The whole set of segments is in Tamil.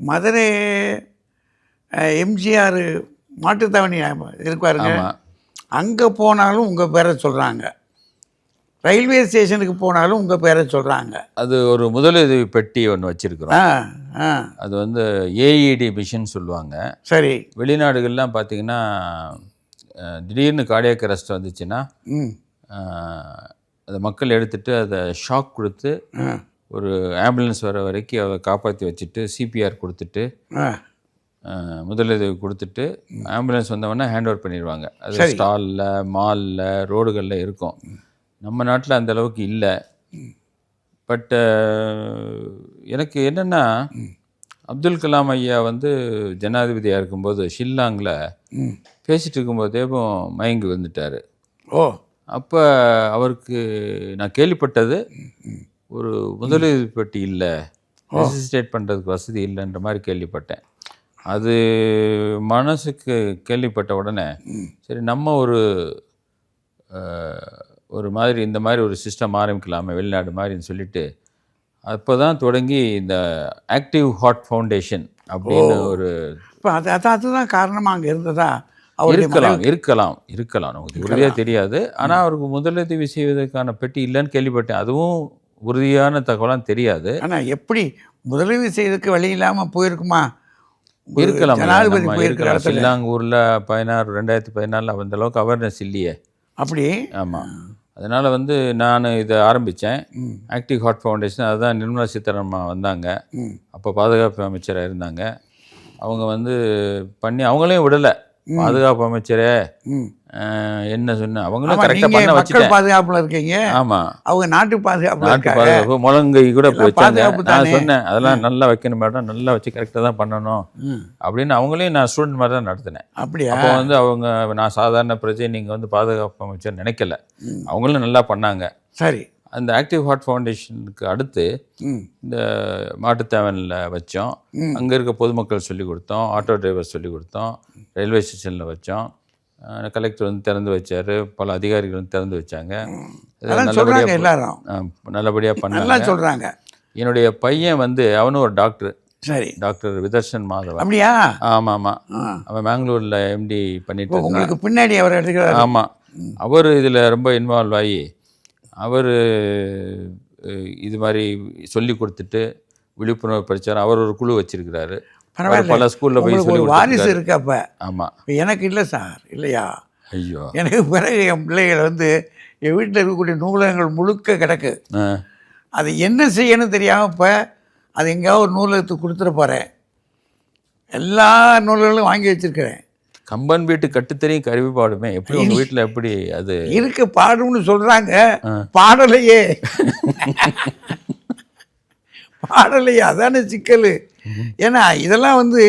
மதுரை எம்ஜிஆர் மாட்டுத்தாவணி இருப்பாருங்க. அங்கே போனாலும் உங்கள் பேரை சொல்கிறாங்க ரயில்வே ஸ்டேஷனுக்கு போனாலும் உங்கள் பேரை சொல்கிறாங்க அது ஒரு முதலுதவி பெட்டி ஒன்று வச்சிருக்கிறோம். அது வந்து ஏஇடி மிஷின் சொல்லுவாங்க. சரி. வெளிநாடுகள்லாம் பார்த்தீங்கன்னா திடீர்னு கார்டியாக் அரெஸ்ட் வந்துச்சுன்னா அதை மக்கள் எடுத்துட்டு அதை ஷாக் கொடுத்து ஒரு ஆம்புலன்ஸ் வர வரைக்கும் அதை காப்பாற்றி வச்சுட்டு சிபிஆர் கொடுத்துட்டு முதலுதவி கொடுத்துட்டு ஆம்புலன்ஸ் வந்தவொடனே ஹேண்ட் ஓவர் பண்ணிடுவாங்க. அது. ஸ்டாலில் மாலில் ரோடுகளில் இருக்கும். நம்ம நாட்டில் அந்த அளவுக்கு இல்லை. பட் எனக்கு என்னென்னா அப்துல் கலாம் ஐயா வந்து ஜனாதிபதியாக இருக்கும்போது ஷில்லாங்கில் ம். பேசிட்டு இருக்கும்போதேவும் மயங்கி வந்துட்டார். ஓ. அப்போ அவருக்கு நான் கேள்விப்பட்டது ஒரு முதலுதவி பெட்டி இல்லை ரெசிஸ்டேட் பண்ணுறதுக்கு வசதி இல்லைன்ற மாதிரி கேள்விப்பட்டேன். அது மனசுக்கு கேள்விப்பட்ட உடனே சரி நம்ம ஒரு ஒரு மாதிரி இந்த மாதிரி ஒரு சிஸ்டம் ஆரம்பிக்கலாமே வெளிநாடு மாதிரின்னு சொல்லிட்டு அப்போ தான் தொடங்கி இந்த ஆக்டிவ் ஹார்ட் ஃபவுண்டேஷன் அப்படின்னு ஒரு இப்போ அது அது அதுதான் காரணமாக அங்கே இருந்ததா? இருக்கலாம் இருக்கலாம் இருக்கலாம். நமக்கு உறுதியாக தெரியாது. ஆனால் அவருக்கு முதலுதவி செய்வதற்கான பெட்டி இல்லைன்னு கேள்விப்பட்டேன். அதுவும் உறுதியான தகவலாம் தெரியாது. ஆனால் எப்படி முதலுதவி செய்யறதுக்கு வழி இல்லாமல் போயிருக்குமா? இருக்கலாம் ஜனாதிபதி போயிருக்கிற ஊரில் பதினாறு ரெண்டாயிரத்தி பதினாலில் அந்த அளவுக்கு அவேர்னஸ் இல்லையே. அப்படி? ஆமாம் அதனால் வந்து நான் இதை ஆரம்பித்தேன் ஆக்டிவ் ஹார்ட் ஃபவுண்டேஷன் அதுதான் நிர்மலா சீதாராமன் வந்தாங்க. அப்போ பாதுகாப்பு அமைச்சராக இருந்தாங்க. அவங்க வந்து பண்ணி அவங்களையும் விடலை. பாதுகாப்பு அமைச்சரே. என்ன சொன்ன? அவங்களும் கரெக்டாக பண்ண வச்சுட்டேன் பாதுகாப்புல இருக்கீங்க. ஆமாம் அவங்க நாட்டு பாதுகாப்புல நாட்டு பாதுகாப்பு முழங்கை கூட வச்சாங்க. பாதுகாப்பு நான். சொன்னேன் அதெல்லாம் நல்லா வைக்கணும் மேடம் நல்லா வச்சு கரெக்டாக தான் பண்ணணும். அப்படின்னு அவங்களையும் நான் ஸ்டூடெண்ட் மாதிரி தான் நடத்தினேன். அப்படியா? அப்போ வந்து அவங்க நான் சாதாரண பிரஜை நீங்கள் வந்து பாதுகாப்பு அமைச்சர் நினைக்கல. அவங்களும் நல்லா பண்ணாங்க. சரி. அந்த ஆக்டிவ் ஹார்ட் ஃபவுண்டேஷனுக்கு அடுத்து இந்த மாட்டுத்தாவனில் வச்சோம். அங்கே இருக்க பொதுமக்கள் சொல்லி கொடுத்தோம் ஆட்டோ டிரைவர் சொல்லி கொடுத்தோம் ரயில்வே ஸ்டேஷனில் வச்சோம். கலெக்டர் வந்து திறந்து வச்சார். பல அதிகாரிகள் வந்து திறந்து வச்சாங்க. இது அதெல்லாம் சொல்றாங்க நல்லபடியா எல்லாரும். நல்லபடியாக பண்ணாங்க நல்லா சொல்றாங்க. என்னுடைய பையன் வந்து அவனும் ஒரு டாக்டர். சரி. டாக்டர் விதர்ஷன் மாதவன். அப்படியா? ஆமாம். ஆமாம். அவன் பெங்களூரில் எம்டி பண்ணிட்டு உங்களுக்கு பின்னாடி அவர் எடுக்கிறார் ஆமாம் அவர் இதில் ரொம்ப இன்வால்வ் ஆகி அவர் இது மாதிரி சொல்லி கொடுத்துட்டு விழிப்புணர்வு படிச்சார் அவர் ஒரு குழு வச்சிருக்கிறாரு. பரவாயில்ல. பல ஸ்கூலில் போய் சொல்லி வாரிசு இருக்கு அப்ப. ஆமாம் இப்ப எனக்கு இல்லை சார் இல்லையா? ஐயோ. எனக்கு பிறகு என் பிள்ளைகள் வந்து என் வீட்டில் இருக்கக்கூடிய நூலகங்கள் முழுக்க கிடக்கு. அது என்ன செய்யணும் தெரியாமல் இப்போ அது எங்கேயாவது ஒரு நூலகத்துக்கு கொடுத்துட போகிறேன் எல்லா நூல்களும் வாங்கி வச்சிருக்கிறேன். கம்பன் வீட்டு கட்டுத்தறியும் கருவி பாடுமே எப்படி உங்கள் வீட்டில் எப்படி அது? இருக்கு பாடும்னு சொல்றாங்க. ஆ. பாடலையே. பாடலையே அதானே சிக்கல். ஏன்னா இதெல்லாம் வந்து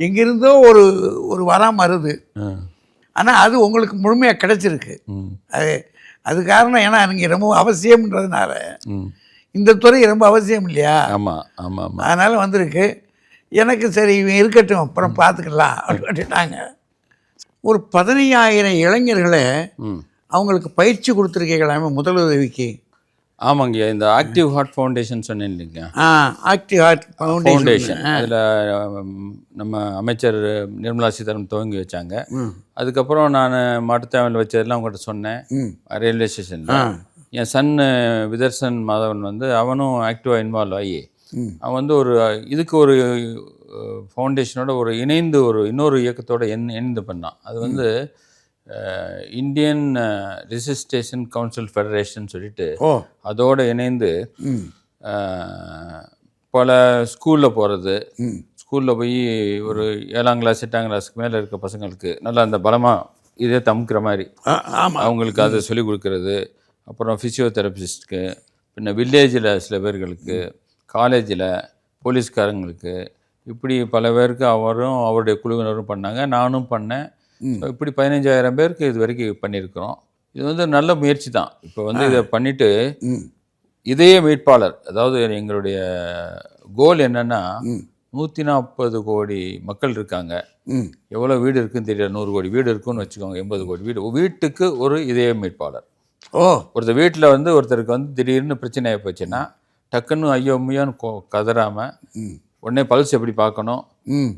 எங்கிருந்தோ ஒரு ஒரு வரம் வருது. ஆனால் அது உங்களுக்கு முழுமையாக கிடைச்சிருக்கு. அது அது காரணம் ஏன்னா நீங்கள் ரொம்ப அவசியம்ன்றதுனால. இந்த துறை ரொம்ப அவசியம் இல்லையா? ஆமாம் ஆமாம் அதனால் வந்திருக்கு. எனக்கு சரி இவன் இருக்கட்டும் அப்புறம் பார்த்துக்கலாம் அப்படின்ட்டாங்க ஒரு பதினையாயிரம் இளைஞர்களை அவங்களுக்கு பயிற்சி கொடுத்துருக்கீங்களாமே முதலுதவிக்கு. ஆமாங்க இந்த ஆக்டிவ் ஹார்ட் ஃபவுண்டேஷன் சொன்னேன் இல்லைங்க ஆ ஆக்டிவ் ஹார்ட் ஃபவுண்டேஷன் அதில் நம்ம அமைச்சர் நிர்மலா சீதாராமன் துவங்கி வச்சாங்க. அதுக்கப்புறம் நான் மாட்டுத்தாவல் வச்சதெல்லாம் உங்கள்கிட்ட சொன்னேன். ரயில்வே ஸ்டேஷனில். என் சன் விதர்சன் மாதவன் வந்து அவனும் ஆக்டிவாக இன்வால்வ் ஆகி. அவன் வந்து ஒரு இதுக்கு ஒரு ஃபவுண்டேஷனோட ஒரு இணைந்து ஒரு இன்னொரு இயக்கத்தோட இணைந்து பண்ணான். அது வந்து இந்தியன் ரிசிஸ்டேஷன் கவுன்சில் ஃபெடரேஷன் சொல்லிட்டு அதோட இணைந்து பல ஸ்கூலில் போகிறது ஸ்கூலில் போய் ஒரு ஏழாம் கிளாஸ் எட்டாம் கிளாஸுக்கு மேலே இருக்க பசங்களுக்கு நல்லா அந்த பலமாக இதே தமுக்கிற மாதிரி அவங்களுக்கு அதை சொல்லிக் கொடுக்கறது. அப்புறம் ஃபிசியோதெரபிஸ்ட்க்கு பின்ன வில்லேஜில் சில பேர்களுக்கு காலேஜில் போலீஸ்காரங்களுக்கு இப்படி பல பேருக்கு அவரும் அவருடைய குழுவினரும் பண்ணாங்க. நானும் பண்ணேன். இப்படி பதினஞ்சாயிரம் பேருக்கு இது வரைக்கும் பண்ணியிருக்கிறோம். இது வந்து நல்ல முயற்சி தான். இப்போ வந்து இதை பண்ணிவிட்டு இதய மீட்பாளர் அதாவது எங்களுடைய கோல் என்னன்னா நூற்றி நாற்பது கோடி மக்கள் இருக்காங்க. எவ்வளோ வீடு இருக்குன்னு தெரியல நூறு கோடி வீடு இருக்குன்னு வச்சுக்கோங்க எண்பது கோடி வீடு. வீட்டுக்கு ஒரு இதய மீட்பாளர். ஓ. ஒருத்தர் வீட்டில் வந்து ஒருத்தருக்கு வந்து திடீர்னு பிரச்சனை ஆகி போச்சுன்னா டக்குன்னு ஐயோ கோ கதறாமல் உடனே பல்ஸ் எப்படி பார்க்கணும்?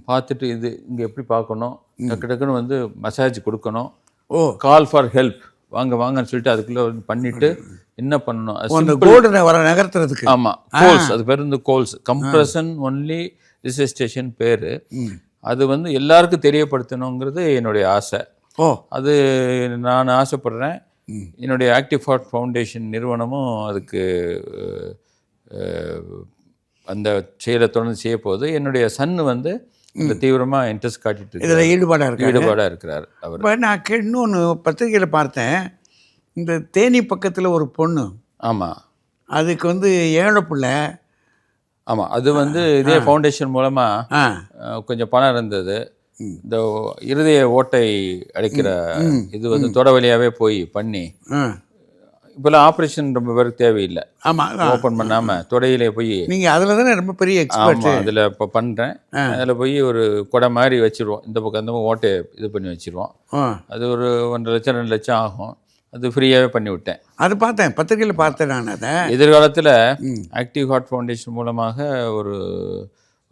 பார்த்துட்டு இது இங்கே எப்படி பார்க்கணும்? டக்கு டக்குன்னு வந்து மசாஜ் கொடுக்கணும். ஓ. கால் ஃபார் ஹெல்ப் வாங்க வாங்கன்னு சொல்லிட்டு அதுக்குள்ளே பண்ணிட்டு என்ன பண்ணணும்? அந்த. கோல்டனை வர நகர்த்துறதுக்கு. ஆமா கோல்ஸ் அது பேர் வந்து கோல்ஸ் கம்ப்ரஷன் ஒன்லி ரிசிஸ்டேஷன் பேர். அது வந்து எல்லாருக்கும் தெரியப்படுத்தணுங்கிறது என்னுடைய ஆசை. ஓ. அது நான் ஆசைப்படுறேன். என்னுடைய ஆக்டிவ் ஹார்ட் ஃபவுண்டேஷன் நிறுவனமும் அதுக்கு அந்த செயலை தொடர்ந்து செய்ய போகுது என்னுடைய சன்னு வந்து இந்த தீவிரமாக இன்ட்ரெஸ்ட் காட்டிட்டு இதில். ஈடுபாடாக இருக்கு ஈடுபாடாக இருக்கிறார் அவர். இப்போ நான் இன்னொன்று பத்திரிக்கையில் பார்த்தேன். இந்த தேனி பக்கத்தில் ஒரு பொண்ணு. ஆமாம் அதுக்கு வந்து ஏழை பிள்ளை. ஆமாம் அது வந்து இதே ஃபவுண்டேஷன் மூலமாக கொஞ்சம் பணம் இருந்தது. இந்த இருதய ஓட்டை அடைக்கிற இது வந்து தொட வழியாவே போய் பண்ணி இப்போல்லாம் ஆப்ரேஷன் ரொம்ப பேருக்கு தேவையில்லை. ஆமாம் ஓப்பன் பண்ணாம தொடையிலே போய் நீங்கள் அதில் தானே ரொம்ப பெரிய எக்ஸ்பர்ட் அதில் இப்போ பண்ணுறேன் அதில் போய் ஒரு குடை மாதிரி வச்சிருவோம். இந்த பக்கம் அந்த பக்கம் ஓட்டையை இது பண்ணி வச்சிருவோம். அது ஒரு ஒன்றரை லட்சம் ரெண்டு லட்சம் ஆகும். அது ஃப்ரீயாகவே பண்ணி விட்டேன். அது பார்த்தேன் பத்திரிக்கையில் பார்த்தேன் நான் அதை. எதிர்காலத்தில் ஆக்டிவ் ஹார்ட் ஃபவுண்டேஷன் மூலமாக ஒரு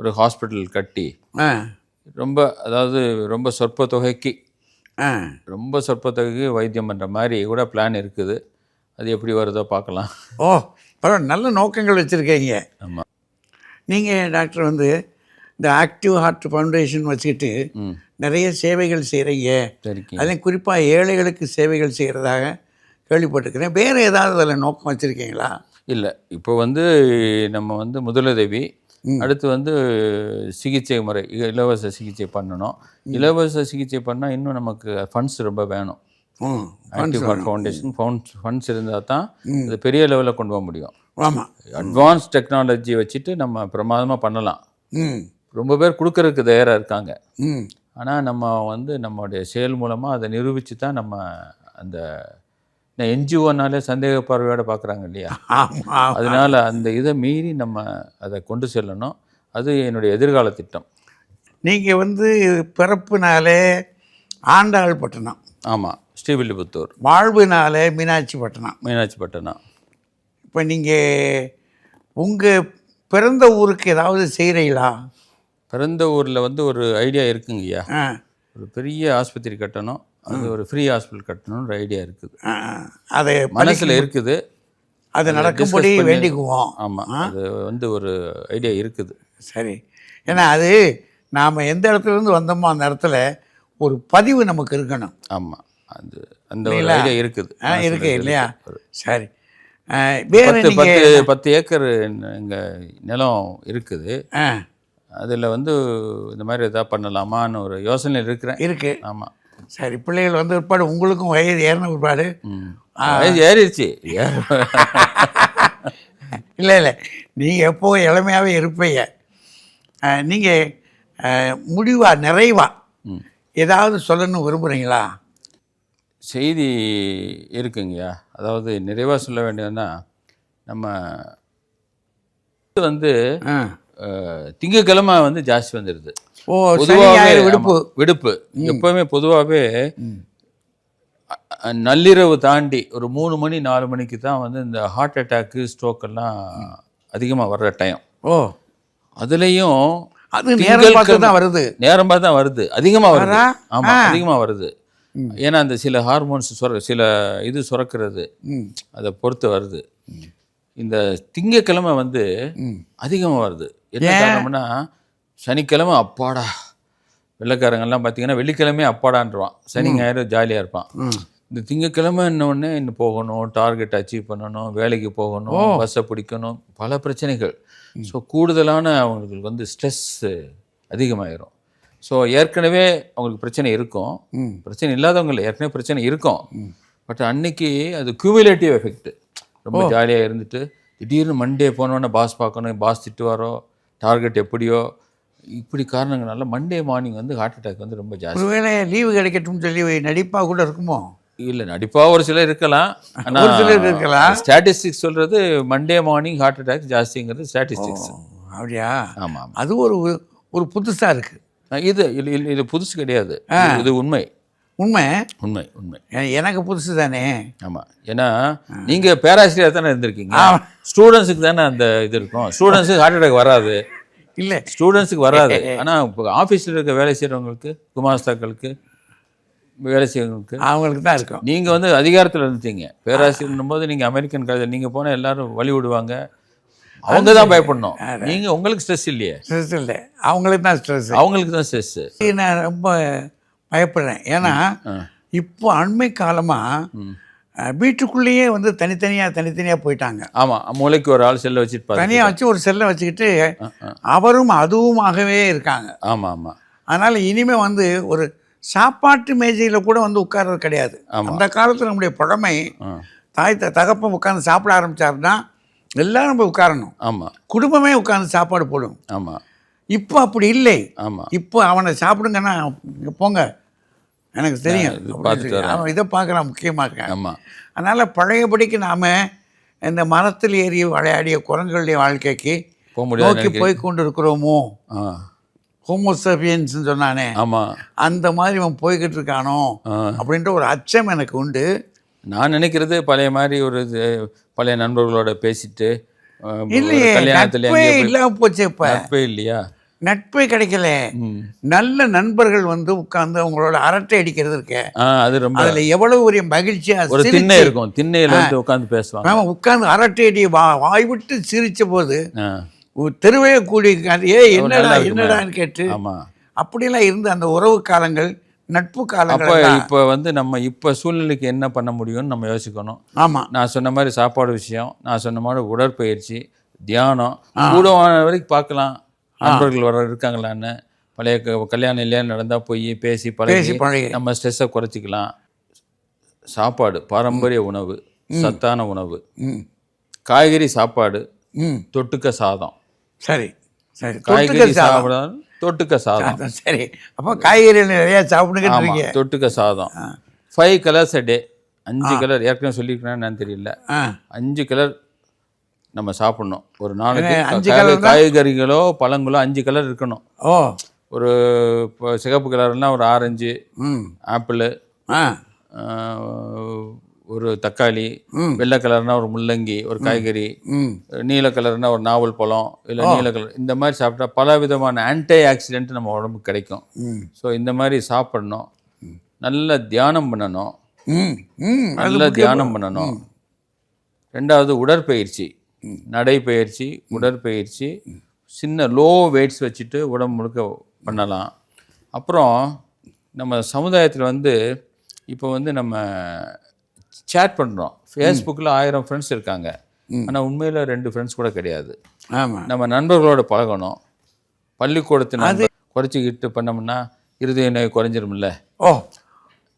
ஒரு ஹாஸ்பிட்டல் கட்டி ரொம்ப அதாவது ரொம்ப சொற்ப தொகைக்கு ரொம்ப சொற்ப தொகைக்கு வைத்தியம் பண்ணுற மாதிரி கூட பிளான் இருக்குது. அது எப்படி வருதோ பார்க்கலாம். ஓ பரவாயில்ல. நல்ல நோக்கங்கள் வச்சுருக்கீங்க. ஆமாம் நீங்கள் டாக்டர் வந்து இந்த ஆக்டிவ் ஹார்ட் ஃபவுண்டேஷன் வச்சுக்கிட்டு நிறைய சேவைகள் செய்கிறீங்க அதுவும் குறிப்பாக ஏழைகளுக்கு சேவைகள் செய்கிறதாக கேள்விப்பட்டிருக்கிறேன். வேறு ஏதாவது அதில் நோக்கம் வச்சுருக்கீங்களா? இல்லை. இப்போ வந்து நம்ம வந்து முதலுதவி அடுத்து வந்து சிகிச்சை முறை இலவச சிகிச்சை பண்ணணும். இலவச சிகிச்சை பண்ணால் இன்னும் நமக்கு ஃபண்ட்ஸ் ரொம்ப வேணும். ஆக்டிவ் ஃபவுண்டேஷன் ஃபவுண்ட்ஸ் ஃபண்ட்ஸ் இருந்தால் தான் அது பெரிய லெவலில் கொண்டு போக முடியும். ஆமாம் அட்வான்ஸ் டெக்னாலஜி வச்சுட்டு நம்ம பிரமாதமாக பண்ணலாம். ரொம்ப பேர் கொடுக்கறதுக்கு தயாராக இருக்காங்க. ஆனால் நம்ம வந்து நம்மளுடைய செயல் மூலமாக அதை நிரூபித்து தான் நம்ம அந்த என்ஜிஓனாலே சந்தேக பார்வையோட பார்க்குறாங்க இல்லையா? அதனால அந்த இதை மீறி நம்ம அதை கொண்டு செல்லணும். அது என்னுடைய எதிர்கால திட்டம். நீங்கள் வந்து பிறப்புனாலே ஆண்டாள் பட்டணம். ஆமாம் ஸ்ரீவில்லிபுத்தூர். வாழ்வுனாலே மீனாட்சி பட்டணம் மீனாட்சி பட்டணம் இப்போ நீங்கள் உங்கள் பிறந்த ஊருக்கு ஏதாவது செய்கிறீங்களா பிறந்த ஊரில் வந்து ஒரு ஐடியா இருக்குங்கய்யா ஒரு பெரிய ஆஸ்பத்திரி கட்டணும். அது ஒரு ஃப்ரீ ஹாஸ்பிட்டல் கட்டணும்னு ஒரு ஐடியா இருக்குது. அதை மனசில் இருக்குது. அது நடக்கும்படி வேண்டிக்குவோம். ஆமாம் அது வந்து ஒரு ஐடியா இருக்குது. சரி. ஏன்னா அது நாம் எந்த இடத்துல இருந்து வந்தோமோ அந்த இடத்துல ஒரு பதிவு நமக்கு இருக்கணும். ஆமாம் அது அந்த ஒரு ஐடியா இருக்குது. இருக்கு இருக்குது. இல்லையா? சரி. பத்து பத்து பத்து ஏக்கர் எங்கள் நிலம் இருக்குது. ஆ. அதில் வந்து இந்த மாதிரி எதாவது பண்ணலாமான்னு ஒரு யோசனையில் இருக்கிறேன். இருக்கு. ஆமாம் சரி பிள்ளைகள் வந்து பிற்பாடு உங்களுக்கும் வயது ஏறின பிற்பாடு ம். வயசு ஏறிடுச்சு. ஏற- இல்லை இல்லை. நீங்கள் எப்போ இளமையாகவே இருப்பீங்க. நீங்கள் முடிவாக நிறைவா ம். ஏதாவது சொல்லணும்னு விரும்புகிறீங்களா செய்தி இருக்குங்கய்யா. அதாவது நிறைவாக சொல்ல வேண்டியதுன்னா நம்ம வந்து திங்கட்கிழமை வந்து ஜாஸ்தி வந்துடுது பொதுவாகவே விடுப்பு. விடுப்பு. எப்பவுமே பொதுவாகவே நள்ளிரவு தாண்டி ஒரு மூணு மணி நாலு மணிக்கு தான் வந்து இந்த ஹார்ட் அட்டாக்கு ஸ்ட்ரோக் எல்லாம் அதிகமாக வர்ற டைம் ஓ. அதுலேயும் அது நேரம் பார்த்து தான் வருது. நேரம் பார்த்து தான் வருது. அதிகமாக வருது. வரா? ஆமாம் அதிகமாக வருது. ஏன்னா அந்த சில ஹார்மோன்ஸ் சுர சில இது சுரக்கிறது. அதை பொறுத்து வருது. இந்த திங்கக்கிழமை வந்து அதிகமாக வருது. என்ன காரணம்னா சனிக்கிழமை அப்பாடா. வெள்ளைக்காரங்கெல்லாம் பார்த்தீங்கன்னா வெள்ளிக்கிழமை அப்பாடான்றான் சனி ஞாயிறு ஜாலியாக இருப்பான். இந்த திங்கக்கிழமை உடனே இன்னும் போகணும் டார்கெட் அச்சீவ் பண்ணணும் வேலைக்கு போகணும் பஸ்ஸை பிடிக்கணும் பல பிரச்சனைகள். ஸோ கூடுதலான அவங்களுக்கு வந்து ஸ்ட்ரெஸ் அதிகமாயிரும். ஸோ ஏற்கனவே அவங்களுக்கு பிரச்சனை இருக்கும். பிரச்சனை இல்லாதவங்க இல்லை ஏற்கனவே பிரச்சனை இருக்கும். பட் அன்னைக்கு அது கியூமுலேட்டிவ் எஃபெக்ட் ரொம்ப ஜாலியாக இருந்துட்டு திடீர்னு மண்டே போனோடனே பாஸ் பார்க்கணும் பாஸ் திட்டுவாரோ டார்கெட் எப்படியோ இப்படி காரணங்களால மண்டே மார்னிங் வந்து ஹார்ட் அட்டாக் வந்து ரொம்ப ஜாஸ்தி ஒருவேளை லீவு கிடைக்கட்டும்னு சொல்லி நடிப்பாக கூட இருக்குமோ? இல்லை நடிப்பா ஒரு சிலர் இருக்கலாம். ஒரு சிலர் இருக்கலாம். ஸ்டாட்டிஸ்டிக்ஸ் சொல்றது மண்டே மார்னிங் ஹார்ட் அட்டாக் ஜாஸ்திங்கிறது ஸ்டாட்டிஸ்டிக்ஸ் அப்படியா? ஆமாம் ஆமாம் அது ஒரு ஒரு புதுசாக இருக்குது இது இது புதுசு கிடையாது. இது- உண்மை. உண்மை? உண்மை உண்மை. எனக்கு புதுசு தானே. ஆமாம் ஏன்னா நீங்கள் பேராசிரியர் தானே இருந்திருக்கீங்க. ஸ்டூடெண்ட்ஸுக்கு தானே அந்த இது இருக்கும். ஸ்டூடெண்ட்ஸுக்கு ஹார்ட் அட்டாக் வராது. இல்லை. ஸ்டூடெண்ட்ஸுக்கு வராது. ஆனால் இப்போ ஆஃபீஸில் இருக்க வேலை செய்கிறவங்களுக்கு குமாஸ்தாக்களுக்கு வேலை செய்கிறவங்களுக்கு அவங்களுக்கு தான் இருக்கும். நீங்கள் வந்து அதிகாரத்தில் இருந்தீங்க பேராசிரியர் போது நீங்கள் அமெரிக்கன் காலேஜ் நீங்கள் போனால் எல்லாரும் வழி விடுவாங்க. அவங்க தான் பயப்படணும். நீங்கள் உங்களுக்கு ஸ்ட்ரெஸ் இல்லையே. ஸ்ட்ரெஸ் இல்லை. அவங்களுக்கு தான் ஸ்ட்ரெஸ் அவங்களுக்கு தான் ஸ்ட்ரெஸ்ஸு நான் ரொம்ப பயப்படுறேன். ஏன்னா இப்போ அண்மை காலமாக வீட்டுக்குள்ளேயே வந்து தனித்தனியாக தனித்தனியாக போயிட்டாங்க. ஆமாம் மூளைக்கு ஒரு ஆள் செல்ல வச்சுட்டு தனியாக வச்சு ஒரு செல்லை வச்சுக்கிட்டு அவரும் அதுவுமாகவே இருக்காங்க. ஆமாம் ஆமாம் அதனால் இனிமே வந்து ஒரு சாப்பாட்டு மேஜையில் கூட வந்து உட்கார்றது கிடையாது. அந்த காலத்தில் நம்முடைய பழமை தாய் தகப்பன் உட்காந்து சாப்பிட ஆரம்பிச்சாருன்னா எல்லாரும் போய் உட்காரணும். ஆமாம் குடும்பமே உட்காந்து சாப்பாடு போடும். ஆமாம் இப்போ அப்படி இல்லை. ஆமாம் இப்போ அவனை சாப்பிடுங்கன்னா போங்க. எனக்கு தெரியும். அவன் இதை பார்க்குறான் முக்கியமாக ஆமாம் அதனால் பழையபடிக்கு நாம் இந்த மரத்தில் ஏறி விளையாடிய குரங்களுடைய வாழ்க்கைக்கு நோக்கி போய் கொண்டு இருக்கிறோமோ ஆ. ஹோமோசபியன்ஸ்னு சொன்னானே. ஆமாம் அந்த மாதிரி அவன் போய்கிட்டு இருக்கானோ. அப்படின்ற ஒரு அச்சம் எனக்கு உண்டு. நான் நினைக்கிறது பழைய மாதிரி ஒரு பழைய நண்பர்களோட பேசிட்டு அஹ், ஒரு இல்லையே கல்யாணத்துல நட்பே எங்கேயோ போய் இல்லாம போச்சு இப்ப. நட்பே இல்லையா? நட்பே கிடைக்கல. நல்ல நண்பர்கள் வந்து உட்கார்ந்து அவங்களோட அரட்டை அடிக்கிறது இருக்க. அது ரொம்ப அதுல எவ்வளவு ஒரு மகிழ்ச்சியா ஒரு திண்ணை இருக்கும். திண்ணையில வந்து உட்காந்து பேசுவாங்க. நாம உட்கார்ந்து அரட்டை அடி வாய் விட்டு சிரிச்ச போது ஆ. ஒரு தெருவே கூடி ஏ என்னடா. என்னடான்னு கேட்டு ஆமா. அப்படியெல்லாம் இருந்து அந்த உறவு காலங்கள் நட்பு அப்போ காலங்கள் இப்போ வந்து நம்ம இப்போ சூழ்நிலைக்கு என்ன பண்ண முடியும்னு நம்ம யோசிக்கணும். ஆமா. நான் சொன்ன மாதிரி சாப்பாடு விஷயம் நான் சொன்ன மாதிரி உடற்பயிற்சி தியானம் கூடவான வரைக்கும் பார்க்கலாம். நண்பர்கள் வர இருக்காங்களான்னு. பழைய க- கல்யாணம் இல்லையா நடந்தால் போய் பேசி பழகி பழகி. நம்ம ஸ்ட்ரெஸ்ஸை குறைச்சிக்கலாம். சாப்பாடு பாரம்பரிய உணவு சத்தான உணவு. ம். காய்கறி சாப்பாடு ம். தொட்டுக்க சாதம். சரி. சரி காய்கறி சாப்பிடாது தொட்டுக்க சாதம். சரி. அப்போ காய்கறிகள் நிறைய இருக்கீங்க. தொட்டுக்க சாதம். ஃபைவ் கலர்ஸ் டே அஞ்சு கலர் ஏற்கனவே சொல்லியிருக்கேன்னு தெரியல. அஞ்சு கலர் நம்ம சாப்பிடணும். ஒரு நாளைக்கு அஞ்சு colour காய்கறிகளோ பழங்களோ அஞ்சு கலர் இருக்கணும். ஓ. ஒரு சிகப்பு கலர்னா ஒரு ஆரஞ்சு ஆப்பிள் ஒரு தக்காளி வெள்ளை கலர்னா ஒரு முள்ளங்கி ஒரு காய்கறி நீல கலர்னா ஒரு நாவல் பழம் இல்லை நீல கலர் இந்த மாதிரி சாப்பிட்டா பல விதமான ஆன்டி ஆக்சிடென்ட் நம்ம உடம்புக்கு கிடைக்கும். ஸோ இந்த மாதிரி சாப்பிடணும். நல்ல தியானம் பண்ணணும். நல்ல தியானம் பண்ணணும். ரெண்டாவது உடற்பயிற்சி. நடைப்பயிற்சி உடற்பயிற்சி சின்ன லோ வெயிட்ஸ் வச்சுட்டு உடம்பு முழுக்க பண்ணலாம். அப்புறம் நம்ம சமுதாயத்தில் வந்து இப்போ வந்து நம்ம சேட் பண்ணுறோம் ஃபேஸ்புக்கில் ஆயிரம் ஃப்ரெண்ட்ஸ் இருக்காங்க. ஆனால் உண்மையில் ரெண்டு ஃப்ரெண்ட்ஸ் கூட கிடையாது. ஆமாம் நம்ம நண்பர்களோட பழகணும். பள்ளிக்கூடத்தை நம்ம குறைச்சிக்கிட்டு பண்ணோம்னா இருதய நோய் குறைஞ்சிரும்ல. ஓ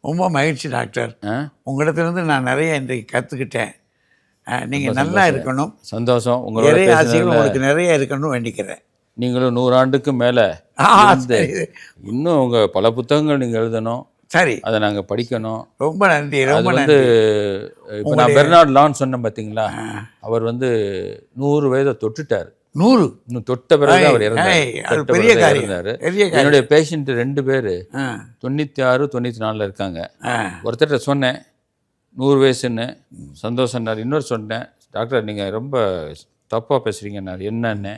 ரொம்ப மகிழ்ச்சி டாக்டர். உங்களிடத்துலேருந்து நான் நிறைய இன்றைக்கு கற்றுக்கிட்டேன் நீங்கள் நல்லா இருக்கணும். சந்தோஷம். உங்களோட நிறைய பேசுனதுல ஆசைகள் உங்களுக்கு நிறைய இருக்கணும்னு வேண்டிக்கிறேன். நீங்களும் நூறாண்டுக்கு மேலே இன்னும் உங்கள் பல புத்தகங்கள் நீங்கள் எழுதணும். சரி. அதை நாங்கள் படிக்கணும். ரொம்ப நன்றி ரொம்ப வந்து இப்போ நான் பெர்னார்ட் லான் சொன்னேன் பார்த்தீங்களா அவர் வந்து நூறு வயதை தொட்டுட்டார். நூறு? இன்னும் தொட்ட பிறகு அவர் இறந்தார். பெரிய காரியம். என்னுடைய பேஷண்ட் ரெண்டு பேர் ஆ. தொண்ணூற்றி ஆறு தொண்ணூற்றி நாலில் இருக்காங்க ஒருத்தர்கிட்ட சொன்னேன் நூறு வயசுன்னு. சந்தோஷம்னார். இன்னொரு சொன்னேன் டாக்டர் நீங்கள் ரொம்ப தப்பாக பேசுகிறீங்கன்னாரு என்னன்னு?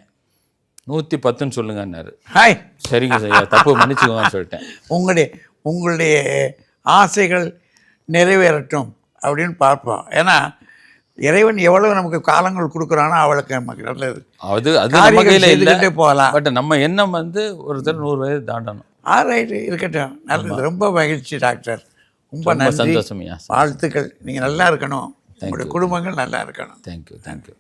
நூற்றி பத்துன்னு சொல்லுங்கன்னாரு. ஹாய். சரிங்க சார் தப்பு மன்னிச்சுக்கோங்கன்னு சொல்லிட்டேன். உங்களுடைய உங்களுடைய ஆசைகள் நிறைவேறட்டும் அப்படின்னு பார்ப்போம். ஏன்னா இறைவன் எவ்வளவு நமக்கு காலங்கள் கொடுக்குறானோ அவளுக்கு நமக்கு நல்லது. அது அது கையில் போகலாம். பட் நம்ம எண்ணம் வந்து ஒருத்தர் நூறு வயது தாண்டணும். ஆ ரைட்டு இருக்கட்டும். நல்லது. ரொம்ப மகிழ்ச்சி டாக்டர். ரொம்ப நன்றி. சந்தோஷம்யா வாழ்த்துக்கள். நீங்கள் நல்லா இருக்கணும். உங்களுடைய குடும்பங்கள் நல்லா இருக்கணும். Thank you thank you